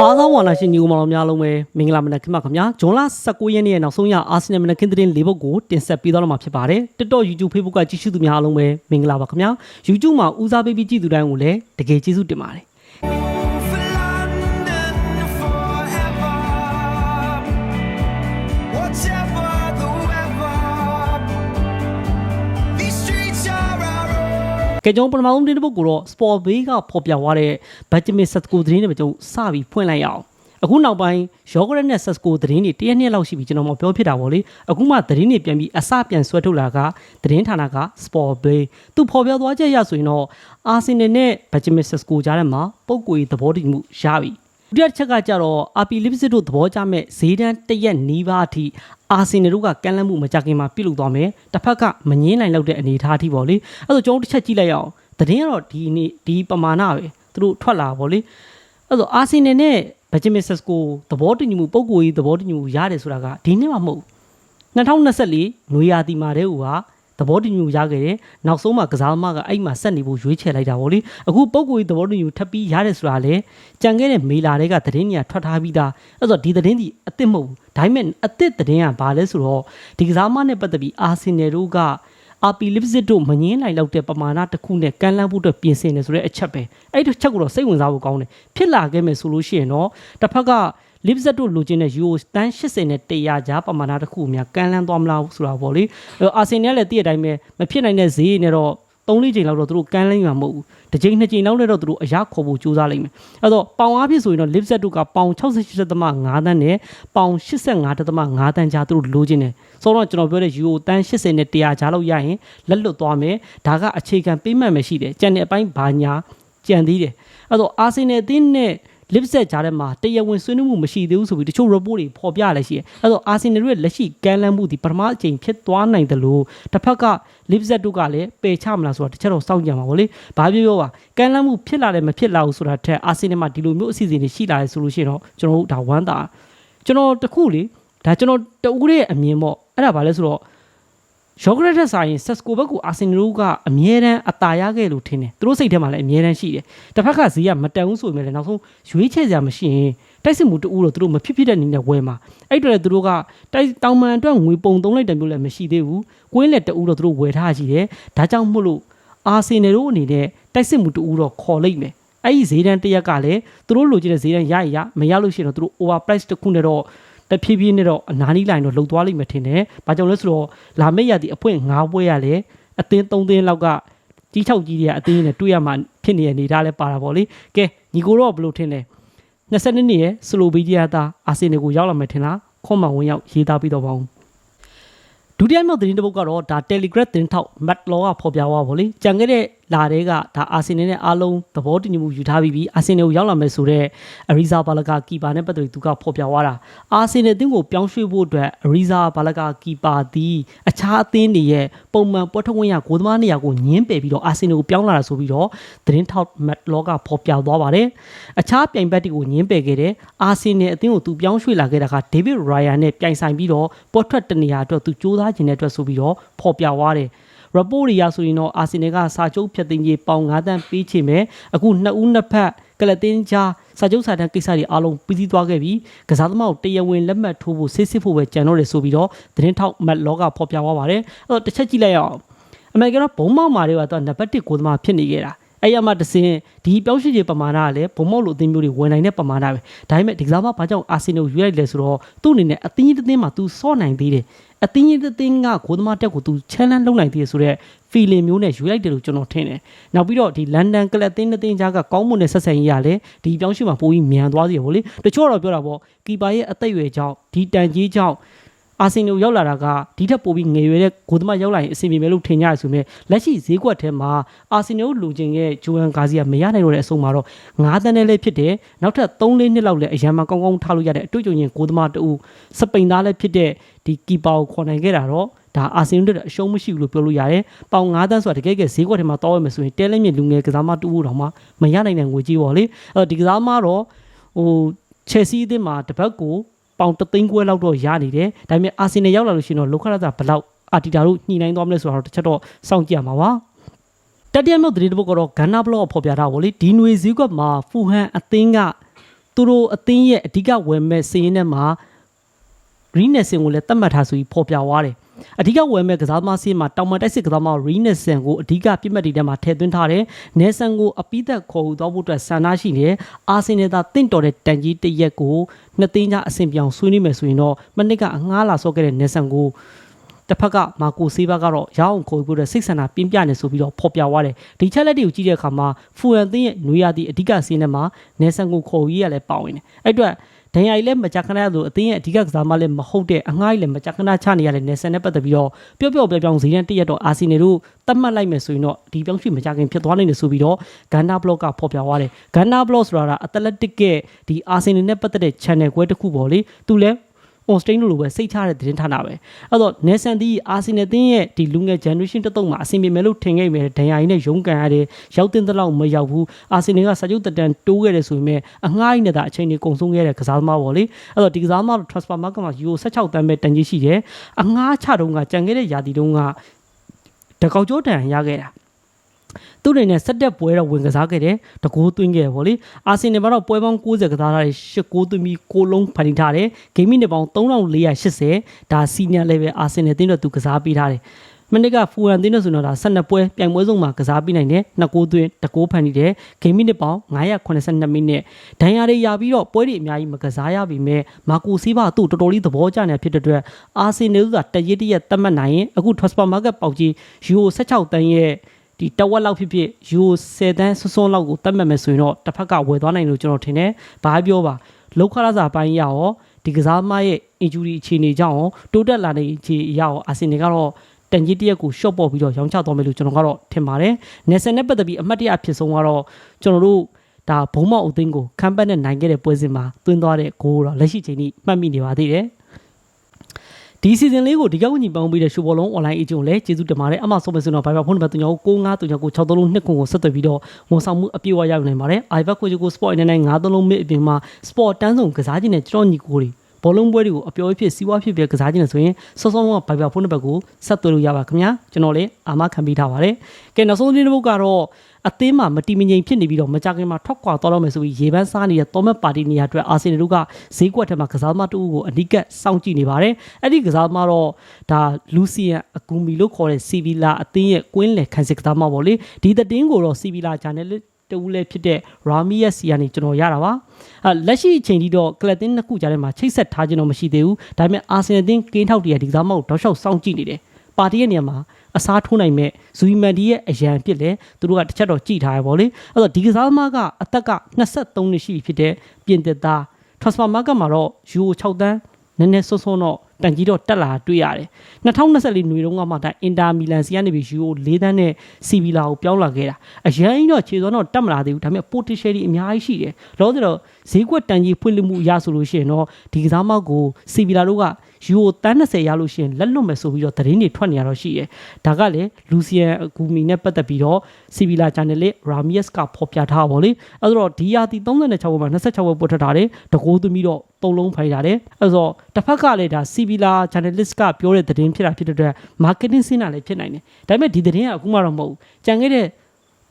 အားသောဝါနာရှင်ညီကိုမောင်များလုံးပဲမင်္ဂလာမနက်ခင်းပါခင်ဗျာဂျွန်လ19ရက်နေ့ရဲ့နောက်ဆုံးရအာဆင်နယ်မနက်ခင်းသတင်း၄ပုဒ်ကိုတင်ဆက်ပေးသွားတော့မှာဖြစ်ပါတယ် TikTok YouTube Facebook ကကြည့်ရှုသူများအားလုံးပဲမင်္ဂလာပါခင်ဗျာ YouTube မှာဦးစားပေးပြီးကြည့်သူတိုင်းကိုလည်းတကယ်ကျေးဇူးတင်ပါတယ် ကဲကျွန်တော်ပထမဆုံးသတင်းတစ်ပုဒ်ကိုတော့ Sport Bay ကဖော်ပြသွားတဲ့ Benjamin Sesko သတင်းတွေပဲကျွန်တော်စပြီးဖွင့်လိုက်ရအောင်အခုနောက်ပိုင်း Yogurt နဲ့ Sesko သတင်းတွေတရက်နှစ်လောက်ရှိပြီကျွန်တော်မပြောဖြစ်တာပေါ့လေအခုမှသတင်းတွေပြန်ပြီးအစပြန်ဆွဲထုတ်လာကသတင်းဌာနက Sport Bay သူဖော်ပြသွားချက်ရဆိုရင်တော့ Arsenal နဲ့ Benjamin Sesko ကြားထဲမှာပုံကိုယ်သဘောတူညီမှုရပြီဒုတိယတစ်ချက်ကကြတော့ RP Leipzig တို့သဘောကျမဲ့ဈေးတန်းတစ်ရက်နီးပါးအထိ အာဆင်နယ်တို့ကကမ်းလှမ်းမှုမကြခင်မှာပြုတ်လုသွားမယ်တစ်ဖက်ကမငင်းနိုင်လောက်တဲ့အနေအထားအထိပေါ့လေအဲ့တော့ကျွန်တော်တစ်ချက်ကြည့်လိုက်ရအောင်သတင်းကတော့ဒီနေ့ဒီပမာဏပဲသူတို့ထွက်လာပေါ့လေအဲ့တော့အာဆင်နယ်နဲ့ဘဂျမစ်ဆက်ကိုသဘောတူညီမှုပုံကိုယ်ကြီးသဘောတူညီမှုရတယ်ဆိုတာကဒီနေ့မှမဟုတ်2024နွေရာသီမှာတည်းဟိုက သဘောတူညီမှုရခဲ့တယ်နောက်ဆုံးမှကစားသမားကအဲ့မှာဆက်နေဖို့ရွေးချယ်လိုက်တာပေါ့လေအခုပုံကိုယ်ကြီးသဘောတူညီမှုထပ်ပြီးရတယ်ဆိုတာလေကြံခဲ့တဲ့မေလာတွေကသတင်းကြီးကထွက်ထားပြီးသားအဲ့တော့ဒီသတင်းဒီအစ်စ်မဟုတ်ဘူးဒါပေမဲ့အစ်စ်သတင်းကဘာလဲဆိုတော့ဒီကစားသမားနဲ့ပတ်သက်ပြီးအာဆင်နယ်တို့က RP Leipzig တို့မငင်းနိုင်လောက်တဲ့ပမာဏတစ်ခုနဲ့ကန်လန်းဖို့အတွက်ပြင်ဆင်နေဆိုတဲ့အချက်ပဲအဲ့ဒီချက်ကိုတော့စိတ်ဝင်စားဖို့ကောင်းတယ်ဖြစ်လာခဲ့မယ်ဆိုလို့ရှိရင်တော့တစ်ဖက်က Leipzig တို့လိုချင်တဲ့ Euro တန်း80နဲ့100ကြားပမာဏတစ်ခုအများကန်လန်းသွားမလားဆိုတာပေါ့လေအာဆင်နယ်လည်းတည့်တဲ့အတိုင်းပဲမဖြစ်နိုင်တဲ့ဈေးနဲ့တော့၃လေးချိန်လောက်တော့သူတို့ကန်လန်းမှာမဟုတ်ဘူးတစ်ချိန်နှစ်ချိန်လောက်နဲ့တော့သူတို့အရာခေါ်ဖို့ကြိုးစားလိမ့်မယ်အဲ့တော့ပေါင်အားဖြင့်ဆိုရင်တော့ Leipzig တို့ကပေါင်68.5တန်းနဲ့ပေါင်85.5တန်းကြားသူတို့လိုချင်တယ်ဆိုတော့ကျွန်တော်ပြောတဲ့ Euro တန်း80နဲ့100ကြားလောက်ရရင်လက်လွတ်သွားမယ်ဒါကအခြေခံပေးမှတ်မရှိတယ်ကြံတဲ့အပိုင်းဘာညာကြံသေးတယ်အဲ့တော့အာဆင်နယ်အသင်းနဲ့ လစ်ဆက်ကြားထဲမှာတရားဝင်ဆွေးနွေးမှုမရှိသေးဘူးဆိုပြီးတချို့ report တွေဖော်ပြရလဲရှိတယ်။အဲတော့အာဆင်နယ်ရဲ့လက်ရှိကမ်းလှမ်းမှုဒီပထမအကြိမ်ဖြစ်သွားနိုင်တယ်လို့တစ်ဖက်ကလစ်ဆက်တို့ကလည်းပယ်ချမလားဆိုတာတစ်ချက်တော့စောင့်ကြပါဗောလေ။ဘာပြောပြောပါကမ်းလှမ်းမှုဖြစ်လာတယ်မဖြစ်လာဘူးဆိုတာထက်အာဆင်နယ်မှာဒီလိုမျိုးအစီအစဉ်တွေရှိလာတယ်ဆိုလို့ရှိရင်တော့ကျွန်တော်တို့ဒါဝမ်းသာကျွန်တော်တခုလေဒါကျွန်တော်တဦးရဲ့အမြင်ပေါ့အဲ့ဒါဘာလဲဆိုတော့ ယောဂရက်ထက်ဆိုင်ရင်ဆက်စကိုဘက်ကိုအာဆင်နယ်ကအမြဲတမ်းအသာရခဲ့လို့ထင်တယ်သူတို့စိတ်ထဲမှာလည်းအမြဲတမ်းရှိတယ်တစ်ဖက်ကဈေးကမတန်ဘူးဆိုပေမဲ့လည်းနောက်ဆုံးရွေးချယ်စရာမရှိရင်တိုက်စစ်မှုတူတော့သူတို့မဖြစ်ဖြစ်တဲ့အနေနဲ့ဝယ်မှာအဲ့တော့လည်းသူတို့ကတိုက်တောင်မှန်အတွက်ငွေပုံသုံးလိုက်တယ်မျိုးလည်းမရှိသေးဘူးကွင်းလက်တူတော့သူတို့ဝယ်ထားကြည့်တယ်ဒါကြောင့်မို့လို့အာဆင်နယ်တို့အနေနဲ့တိုက်စစ်မှုတူတော့ခေါ်လိုက်မယ်အဲ့ဒီဈေးတန်းတစ်ရက်ကလည်းသူတို့လိုချင်တဲ့ဈေးတန်းရရရမရလို့ရှိရင်တော့သူတို့ over price တစ်ခုနဲ့တော့ တဖြည်းဖြည်းနဲ့တော့အနားနီးလိုက်တော့လှုပ်သွားလိမ့်မယ်ထင်တယ်။ဘာကြောင့်လဲဆိုတော့လာမယ့်ရသည့်အဖွင့်၅ပွဲရလဲအသင်း၃သင်းလောက်ကကြီးချောက်ကြီးတွေကအသင်းနဲ့တွေ့ရမှဖြစ်နေတဲ့အနေအထားလဲပါတာပေါ့လေ။ကဲညီကိုတော့ဘယ်လိုထင်လဲ။22နှစ်ရဲ့စလိုဗီးဒီးယားသားအာဆင်နယ်ကိုရောက်လာမယ်ထင်လား။ခွန်မဝင်ရောက်ရေးသားပြီးတော့ပါဦး။ဒုတိယမြောက်သတင်းတစ်ပုဒ်ကတော့ဒါ Telegram သတင်းထောက် Matt Law ကဖော်ပြသွားပါဗောလေ။ကြံခဲ့တဲ့ လာတဲ့ကဒါအာဆင်နယ်နဲ့အားလုံးသဘောတူညီမှုယူထားပြီးပြီးအာဆင်နယ်ကိုရောက်လာမယ်ဆိုတော့အရီဇာဘာလကာကီပါနဲ့ပတ်သက်ပြီးသူကဖော်ပြသွားတာအာဆင်နယ်အသင်းကိုပြောင်းရွှေ့ဖို့အတွက်အရီဇာဘာလကာကီပါသည်အခြားအသင်းတွေရဲ့ပုံမှန်ပွဲထုတ်ဝင်ရဂိုးသမားနေရာကိုညှင်းပယ်ပြီးတော့အာဆင်နယ်ကိုပြောင်းလာတာဆိုပြီးတော့သတင်းထောက်မတ်လောကဖော်ပြသွားပါတယ်အခြားပြိုင်ဘက်တွေကိုညှင်းပယ်ခဲ့တဲ့အာဆင်နယ်အသင်းကိုသူပြောင်းရွှေ့လာခဲ့တာကဒေးဗစ်ရိုင်ယာနဲ့ပြိုင်ဆိုင်ပြီးတော့ပွဲထွက်တနေရာအတွက်သူစူးစမ်းခြင်းတဲ့အတွက်ဆိုပြီးတော့ဖော်ပြသွားတယ် report တွေရဆိုရင်တော့အာဆင်နယ်ကစာချုပ်ဖြတ်သိမ်းရေးပေါင်9တန်းပေးချင်မယ်အခုနှစ်ဦးနှစ်ဖက်ကလတင်ချာစာချုပ်စာတမ်းကိစ္စတွေအားလုံးပြီးစီးသွားခဲ့ပြီးကစားသမားကိုတရားဝင်လက်မှတ်ထိုးဖို့စစ်စစ်ဖို့ပဲကြံတော့တယ်ဆိုပြီးတော့သတင်းထောက်မတ်လောကဖော်ပြသွားပါတယ်အဲ့တော့တစ်ချက်ကြည့်လိုက်ရအောင်အမေရိကန်ကဘုံမောက်မာတွေကတော့နံပါတ်1ကိုသမားဖြစ်နေခဲ့တာ အဲ့ရမှာတစင်ဒီပြောင်းရွှေ့ခြင်းပမာဏကလည်းဘုံမောက်လိုအသင်းမျိုးတွေဝင်နိုင်တဲ့ပမာဏပဲဒါပေမဲ့ဒီကစားမဘာကြောင့်အာဆင်နယ်ကိုရွေးလိုက်လဲဆိုတော့သူ့အနေနဲ့အသင်းကြီးတစ်သင်းမှာသူစော့နိုင်သေးတယ်အသင်းကြီးတစ်သင်းကဂိုးသမားတက်ကိုသူ challenge လုပ်နိုင်သေးတယ်ဆိုတော့ feeling မျိုးနဲ့ယူလိုက်တယ်လို့ကျွန်တော်ထင်တယ်။နောက်ပြီးတော့ဒီ London ကလပ်တင်းတင်းကြားကကောင်းမွန်တဲ့ဆက်ဆံရေးရလဲဒီပြောင်းရွှေ့မှာပိုပြီးမြန်သွားစီရဗောလေ။တချို့တော့ပြောတာပေါ့ကီပါရဲ့အသက်အရွယ်ကြောင့်ဒီတန်ကြီးကြောင့် အာဆင်နယ်ရောက်လာတာကဒီထက်ပိုပြီးငယ်ရွယ်တဲ့ဂိုးသမားရောက်လာရင်အဆင်ပြေမယ်လို့ထင်ကြရဆိုပေမဲ့လက်ရှိဈေးကွက်ထဲမှာအာဆင်နယ်ကိုလူချင်းရဲ့ဂျိုဟန်ဂါစီယာမရနိုင်တော့တဲ့အဆုံးမှာတော့9တန်းနဲ့လည်းဖြစ်တယ်နောက်ထပ်3လေးနှစ်လောက်လည်းအရန်မှာကောင်းကောင်းထားလို့ရတဲ့အတွေ့အကြုံရင်ဂိုးသမားတူစပိန်သားလည်းဖြစ်တဲ့ဒီကီပါကိုခေါ်နိုင်ခဲ့တာတော့ဒါအာဆင်နယ်အရှုံးမရှိဘူးလို့ပြောလို့ရတယ်။ပေါင်9တန်းဆိုတာတကယ်ကဈေးကွက်ထဲမှာတောင်းရမယ်ဆိုရင်တဲလဲမြင့်လူငယ်ကစားမတူဦးတော်မှာမရနိုင်တဲ့ငွေကြီးပေါ့လေ။အဲ့တော့ဒီကစားမတော့ဟိုချယ်ဆီအသင်းမှာတစ်ပတ်ကို ပေါင်3သိန်းခွဲလောက်တော့ရနေတယ်။ဒါပေမဲ့အာဆင်နယ်ရောက်လာလို့ရှိရင်တော့လောကရတာဘလောက်အာတီတာတို့ညှိနှိုင်းသွားမလဲဆိုတာတော့တစ်ချက်တော့စောင့်ကြည့်ရမှာပါ။တတိယမြောက်သတင်းတစ်ပုဒ်ကတော့ဂန်နာဘလော့ဖော်ပြထားပါလေဒီနွေဈေးကွက်မှာဖူဟန်အသင်းကသူတို့အသင်းရဲ့အဓိကဝယ်မဲ့စီးရင်ထဲမှာ Renesen ကိုလည်းတတ်မှတ်ထားဆိုပြီးဖော်ပြသွားတယ် အဓိကဝယ်မဲ့ကစားသမားစီးမှာတောင်မတိုက်စစ်ကစားသမား Renesen ကိုအဓိကပြစ်မှတ်တွေထဲမှာထည့်သွင်းထားတယ်။ Nelson ကိုအပိသက်ခေါ်ယူသွားဖို့အတွက်ဆန္ဒရှိနေတယ်။အာဆင်နယ်သာတင့်တော်တဲ့တန်ကြီးတစ်ရက်ကိုနှစ်သိန်းချအဆင်ပြောင်ဆွေးနွေးမယ်ဆိုရင်တော့မနစ်ကအငှားလာဆော့ခဲ့တဲ့ Nelson ကိုတစ်ဖက်ကမာကိုဆေးဘတ်ကတော့ရအောင်ခေါ်ပြီးတော့စိတ်ဆန္ဒပြင်းပြနေဆိုပြီးတော့ဖော်ပြသွားတယ်ဒီချက်လက်တွေကိုကြည့်တဲ့အခါမှာဖူအန်သင်းရဲ့နွေရာသီအဓိကစီးနေမှာနယ်ဆန်ကိုခေါ်ပြီးရလဲပါဝင်တယ်အဲ့အတွက် ဒဏ်ရာကြီးလည်းမကြခဏရလို့အသင်းရဲ့အဓိကကစားမလည်းမဟုတ်တဲ့အငှားကြီးလည်းမကြခဏချနေရတဲ့နယ်ဆန်နဲ့ပတ်သက်ပြီးတော့ပျော့ပျော့ပြောင်းပြောင်းဈေးတန်းတရက်တော့အာဆီနယ်တို့တတ်မှတ်လိုက်မယ်ဆိုရင်တော့ဒီပြောင်းရွှေ့မကြခင်ဖြစ်သွားနိုင်တယ်ဆိုပြီးတော့ဂန်နာဘလော့ကဖော်ပြသွားတယ်ဂန်နာဘလော့ဆိုတာကအတလက်တစ်ရဲ့ဒီအာဆီနယ်နဲ့ပတ်သက်တဲ့ channel ကွဲတစ်ခုပေါ့လေသူလည်း on stain လို့ပဲစိတ်ချတဲ့သတင်းဌာနပဲအဲ့တော့ Nelson ဒီအာဆီနယ်တင်းရဲ့ဒီလူငယ် generation တစ်တုံးမှာအဆင်ပြေမယ်လို့ထင်ခဲ့မယ်ဒဏ်ရာကြီးနဲ့ရုန်းကန်ရတယ်ရောက်တင်တဲ့လောက်မရောက်ဘူးအာဆီနယ်ကစာချုပ်တက်တန်တိုးခဲ့တယ်ဆိုပေမဲ့အငှားကြီးနဲ့ဒါအချိန်ကြီးကုန်ဆုံးခဲ့တဲ့ကစားသမားပေါ့လေအဲ့တော့ဒီကစားသမား transfer market မှာ euro 16တန်းပဲတန်ကြီးရှိတယ်အငှားချတုန်းကကြံခဲ့တဲ့ယာတီတုန်းကတကောက်ကျော်တန်ရခဲ့တာ သူ့အနေနဲ့ဆက်တက်ပွဲတော့ဝင်ကစားခဲ့တယ်တကိုးသွင်းခဲ့ဗောလေအာဆင်နယ်မှာတော့ပွဲပေါင်း90ကစားထားတယ်၈ကိုးသွင်းပြီး6လုံးဖန်တီးထားတယ်ဂိမ်းမိနှစ်ပေါင်း3480ဒါစီနီယာ level အာဆင်နယ်တင်းတော့သူကစားပေးထားတယ်မနစ်ကဖူဟန်တင်းတော့ဆိုတော့ဒါ12ပွဲပြိုင်ပွဲဆုံးမှာကစားပြီးနိုင်တယ်နှစ်ကိုးသွင်းတကိုးဖန်တီးတယ်ဂိမ်းမိနှစ်ပေါင်း982မိနစ်ဒဏ်ရာတွေရပြီးတော့ပွဲတွေအများကြီးမကစားရပြီမဲ့မာကိုစီးပါသူ့တော်တော်လေးသဘောကျနေဖြစ်တဲ့အတွက်အာဆင်နယ်ကတရစ်တရက်တတ်မှတ်နိုင်ရင်အခု transfer market ပေါက်ကြီးယူ16တန်းရဲ့ ဒီတဝက်လောက်ဖြစ်ဖြစ်ယူ10တန်းစွန်းစွန်းလောက်ကိုတတ်မှတ်မယ်ဆိုရင်တော့တစ်ဖက်ကဝယ်သွားနိုင်လို့ကျွန်တော်ထင်တယ်။ဘာပြောပါလောက်ခရစာပိုင်းရရောဒီကစားမရဲ့ injury အခြေအနေကြောင့်ရောတိုးတက်လာတဲ့အခြေအရရောအာဆင်နယ်ကတော့တန်ကြီးတရက်ကို short ပေါ်ပြီးတော့ရောင်းချသွားမယ်လို့ကျွန်တော်ကတော့ထင်ပါတယ်။ Nelson နဲ့ပတ်သက်ပြီးအမှတ်တရအဖြစ်ဆုံးကတော့ကျွန်တော်တို့ဒါဘုံမောက်အသင်းကိုခံပတ်နဲ့နိုင်ခဲ့တဲ့ပွဲစဉ်မှာတွင်းသွားတဲ့ဂိုးတော့လက်ရှိချိန်ထိမှတ်မိနေပါသေးတယ်။ ဒီစီဇန်လေးကိုဒီကောက်ညီပေါင်းပြီးတဲ့ရှိုးဘောလုံး online agent ကိုလည်းကျေးဇူးတင်ပါတယ်အမှဆုံးပဲဆိုတော့ Viber ဖုန်းနံပါတ်39 6939 63နှစ်ခုကိုဆက်သွယ်ပြီးတော့ဝန်ဆောင်မှုအပြည့်အဝရယူနိုင်ပါတယ် iVac ကိုကို sport အနေနဲ့9သုံးလုံးမြစ်အပြင်မှာ sport တန်းစုံကစားခြင်းနဲ့ကျွန်တော်ညီကိုတွေ ဘောလုံးပွဲတွေကိုအပျော်ဖြစ်စီးပွားဖြစ်ဖြစ်ကစားခြင်းနဲ့ဆိုရင်စောစောက Viber ဖုန်းနံပါတ်ကိုဆက်သွယ်လို့ရပါခင်ဗျာကျွန်တော်လည်းအာမခံပေးထားပါတယ်ကဲနောက်ဆုံးသတင်းတစ်ပုဒ်ကတော့အသင်းမှာမတီမငိမ်ဖြစ်နေပြီးတော့မကြခင်မှာထွက်ခွာသွားတော့မယ်ဆိုပြီးရေပန်းစားနေတဲ့သောမတ်ပါတီနေရာအတွက်အာဆင်နယ်တို့ကဈေးကွက်ထဲမှာကစားသမားတဦးကိုအနိကစောင့်ကြည့်နေပါတယ်အဲ့ဒီကစားသမားတော့ဒါလူစီယန်အကူမီလို့ခေါ်တဲ့စီဗီလာအသင်းရဲ့ကွင်းလယ်ခံစစ်ကစားသမားပေါ့လေဒီသတင်းကိုတော့စီဗီလာဂျာနယ်လစ် တူလည်းဖြစ်တဲ့ရာမီယက်စီကနေကျွန်တော်ရတာပါအဲလက်ရှိအချိန်ထိတော့ကလပ်တင်းနှစ်ခုကြားထဲမှာချိတ်ဆက်ထားခြင်းတော့မရှိသေးဘူးဒါပေမဲ့အာဆင်နယ်တင်းကင်းထောက်တရဒီကစားမကိုတောက်လျှောက်စောင့်ကြည့်နေတယ်ပါတီရဲ့နေရာမှာအစားထိုးနိုင်မဲ့ဇူီမန်ဒီရဲ့အရန်ဖြစ်လေသူတို့ကတစ်ချက်တော့ကြည်ထားရပါလေအဲ့တော့ဒီကစားသမားကအသက်က23နှစ်ရှိပြီဖြစ်တဲ့ပြင်သစ်သား transfer market မှာတော့ယူ6တန်းနည်းနည်းစွန်းစွန်းတော့ တန်ကြီးတော့တက်လာတွေ့ရတယ်2024နွေတုန်းကမှဒါအင်တာမီလန်စီကနေပြီးယူ4တန်းနဲ့စီဗီလာကိုပြောင်းလာခဲ့တာအရန်ကြီးတော့ခြေစွမ်းတော့တက်မလာသေးဘူးဒါပေမဲ့ potential တွေအများကြီးရှိတယ်လောဆယ်တော့ဈေးကွက်တန်ကြီးဖွင့်လှစ်မှုအရဆိုလို့ရှိရင်တော့ဒီကစားမကိုစီဗီလာတို့က ယူတန်း20ရလို့ရှိရင်လက်လွတ်မယ်ဆိုပြီးတော့သတင်းတွေထွက်နေရတော့ရှိတယ်ဒါကလည်းလူစီယန်အကူမီနဲ့ပတ်သက်ပြီးတော့စီဗီလာချန်နယ်လေးရာမီယက်စ်ကဖော်ပြထားပါလေအဲ့တော့ဒီယာတီ36ဘက်မှာ26ဘက်ပို့ထွက်ထားတယ်တကိုးသမီးတော့သုံးလုံးဖိုင်ထားတယ်အဲ့တော့တစ်ဖက်ကလည်းဒါစီဗီလာချန်နယ်လစ်ကပြောတဲ့သတင်းဖြစ်တာဖြစ်တဲ့အတွက်မာကတင်စင်းတာလည်းဖြစ်နိုင်တယ်ဒါပေမဲ့ဒီသတင်းကအခုမှတော့မဟုတ်ဘူးကြံခဲ့တဲ့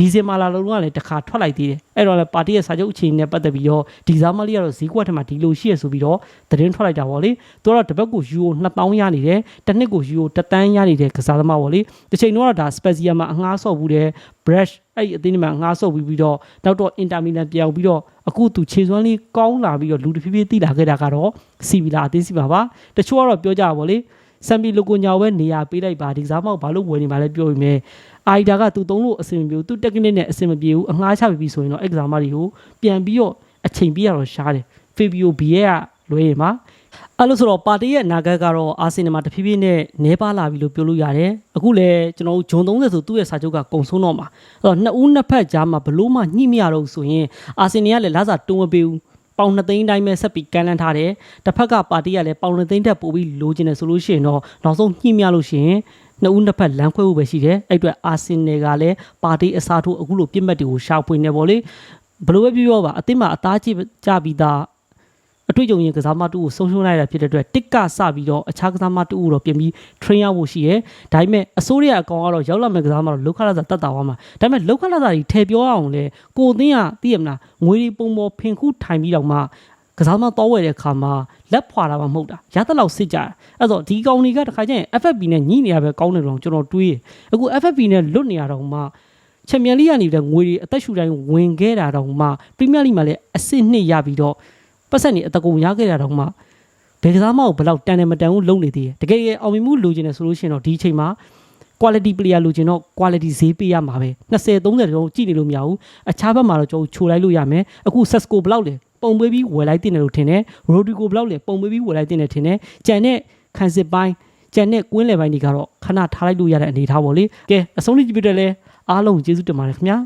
ဒီဇင်ဘာလာလုံးကလည်းတစ်ခါထွက်လိုက်သေးတယ်အဲ့တော့လည်းပါတီရဲ့စာချုပ်အခြေအနေနဲ့ပတ်သက်ပြီးတော့ဒီဇာမလီကတော့ဈေးကွက်ထဲမှာဒီလိုရှိရဆိုပြီးတော့သတင်းထွက်လိုက်တာပေါ့လေသူကတော့တစ်ပတ်ကိုယူရို2000ရနေတယ်တစ်နှစ်ကိုယူရို1000တန်းရနေတဲ့ကစားသမားပေါ့လေတစ်ချိန်တော့ဒါစပက်စီယာမှာအငှားဆော့ဘူးတယ် brush အဲ့ဒီအသင်းတွေမှာအငှားဆော့ပြီးပြီးတော့နောက်တော့အင်တာမီလန်ပြောင်းပြီးတော့အခုသူခြေစွမ်းလေးကောင်းလာပြီးတော့လူတစ်ဖြည်းဖြည်းတိလာခဲ့တာကတော့စီဗီလာအသင်းစီပါပါတချို့ကတော့ပြောကြပါဗော လေစံပီလိုကိုညာဝဲနေရာပေးလိုက်ပါဒီကစားမောက်ဘာလို့ဝယ်နေပါလဲပြောပြီးမယ်အိုင်ဒါကသူသုံးလို့အဆင်မပြေဘူးသူတက်ကနစ်နဲ့အဆင်မပြေဘူးအငှားချပြီးပြီဆိုရင်တော့အဲ့ကစားမတွေကိုပြန်ပြီးတော့အချိန်ပြရတော့ရှားတယ်ဖေဘီယိုဘီရဲ့ကလွဲရင်ပါအဲ့လို့ဆိုတော့ပါတီရဲ့အနာဂတ်ကတော့အာဆင်နယ်မှာတဖြည်းဖြည်းနဲ့နဲပါလာပြီလို့ပြောလို့ရတယ်အခုလည်းကျွန်တော်တို့ဂျွန်30ဆိုသူ့ရဲ့စာချုပ်ကကုံဆုံးတော့မှာအဲ့တော့နှစ်ဦးနှစ်ဖက်ကြားမှာဘလို့မှညှိမရတော့ဘူးဆိုရင်အာဆင်နယ်ကလည်းလာစာတုံးမပေးဘူး ပေါင်2သိန်းတိုင်းပဲဆက်ပြီးကန်လန်းထားတယ်တစ်ဖက်ကပါတီကလည်းပေါင်2သိန်းတက်ပို့ပြီးလိုချင်တယ်ဆိုလို့ရှိရင်တော့နောက်ဆုံးညှိမရလို့ရှိရင်နှစ်ဦးနှစ်ဖက်လမ်းခွဲဖို့ပဲရှိတယ်အဲ့အတွက်အာဆင်နယ်ကလည်းပါတီအစားထိုးအခုလိုပြစ်မှတ်တွေကိုရှာဖွေနေပေါ့လေဘယ်လိုပဲပြောပြောပါအသင်းမှာအသားကြည့်ကြပြီးသား အတွေ့အကြုံရင်ကစားမတူကိုဆုံးရှုံးလိုက်တာဖြစ်တဲ့အတွက်တစ်ကစပြီးတော့အခြားကစားမတူကိုတော့ပြင်ပြီး train ရဖို့ရှိရဲဒါပေမဲ့အစိုးရအကောင်ကတော့ရောက်လာမဲ့ကစားမတော့လောက်ခလာစာတတ်တာသွားမှာဒါပေမဲ့လောက်ခလာစာကြီးထည့်ပြောအောင်လဲကိုအသင်းကသိရမလားငွေတွေပုံပေါ်ဖင်ခုထိုင်ပြီးတော့မှကစားမတော့ဝယ်တဲ့အခါမှာလက်ဖွာတာမှမဟုတ်တာရတဲ့လောက်စစ်ကြတယ်အဲ့တော့ဒီကောင်တွေကတခါကျရင် FFP နဲ့ညှိနေရပဲကောင်းတယ်လို့ကျွန်တော်တွေးတယ်အခု FFP နဲ့လွတ်နေရတော့မှချန်ပီယံလိကနေပြီးတော့ငွေတွေအသက်ရှူတိုင်းဝင်ခဲ့တာတော့မှပရီးမီးယားလိမှာလည်းအဆင့်နှစ်ရပြီးတော့ ပတ်ဆက်နေအတကုံရခဲ့တာတော့မှဘယ်ကစားမကိုဘယ်လောက်တန်တယ်မတန်ဘူးလုံးနေသေးတယ်တကယ်ရအောင်မြင်မှုလိုချင်တယ်ဆိုလို့ရှိရင်တော့ဒီအချိန်မှာ quality player လိုချင်တော့ quality ဈေးပေးရမှာပဲ20 30တုန်းကြည့်နေလို့မရဘူးအခြားဘက်မှာတော့ကျွန်တော်ချိုလိုက်လို့ရမယ်အခု Sesco ဘယ်လောက်လဲပုံပွေးပြီးဝယ်လိုက်တင်တယ်လို့ထင်တယ် Rodrigo ဘယ်လောက်လဲပုံပွေးပြီးဝယ်လိုက်တင်တယ်ထင်တယ်ကြံတဲ့ခံစစ်ပိုင်းကြံတဲ့ကွင်းလယ်ပိုင်းတွေကတော့ခဏထားလိုက်လို့ရတဲ့အနေအထားပေါ့လေကဲအဆုံးထိကြည့်ပြတဲ့လဲအားလုံးကျေးဇူးတင်ပါတယ်ခင်ဗျာ